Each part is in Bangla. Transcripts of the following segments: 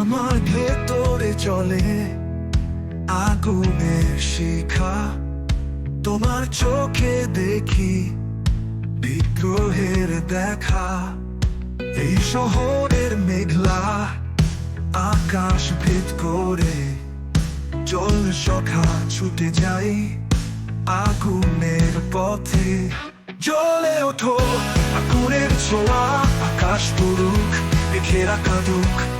আমার ভেতরে চলে আগুনের শিখা। তোমার চোখে দেখি বিদ্রোহের দেখা। এই শহরের মেঘলা আকাশ ভেদ করে জল সখা ছুটে যাই আগুনের পথে। জলে ওঠো আগুনের ছোঁয়া, আকাশ পুরুক, মেঘেরা কাঁদুক।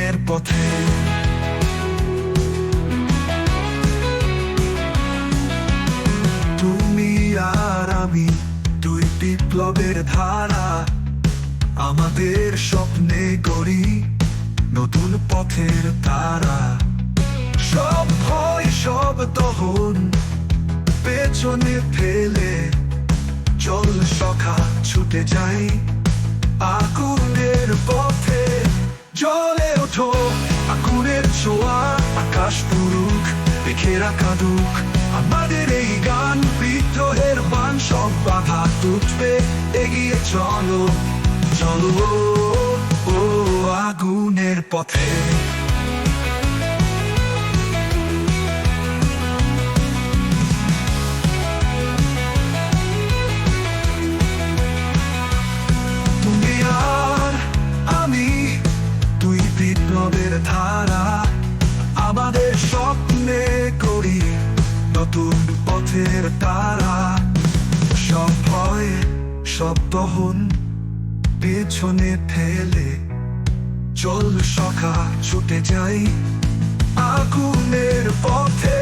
আগুনের পথে। তুমি আর আমি দুই বিপ্লবের ধারা, আমাদের স্বপ্নে গড়ি নতুন পথের তারা। সব ভয়, সব দহন পেছনে ফেলে চল সখা, ছুটে যাই আগুনের পথে। জলে আকাশ পুরুক পেখেরা কাঁদুক আমাদের এই গান বিদ্রোহের বান সব বাধা টুটবে এগিয়ে চলো চলো ও আগুনের পথে ধারা নতুন পথের তারা। সব ভয়, সব দহন, পেছনে ফেলে চল সখা, ছুটে যাই। আগুনের পথে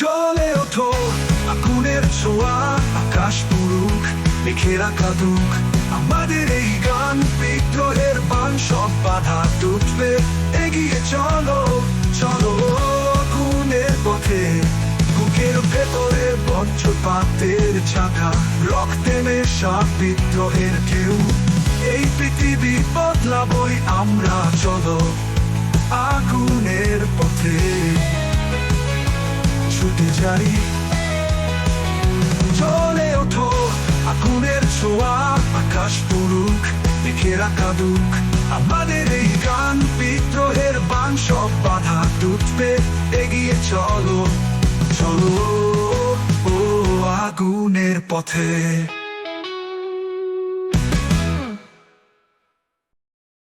জলে ওঠো, আগুনের ছোঁয়া, আকাশ পুরুক, মেঘেরা কাদুক আমাদের এই গান বিদ্রোহের বান, সব বাধা টুটবে। বজ্রপাতের ছাকা রক্তে মেশা বিদ্রোহের কেউ এই পৃথিবী বদলাবই আমরা, চলো আগুনের পথে। ছুটে যাই। চলে ওঠো আগুনের ছোঁয়া, আকাশ পুরুক মেঘেরা কাদুক আমাদের এই গান বিদ্রোহের বান, সব বাধা টুটবে। পথে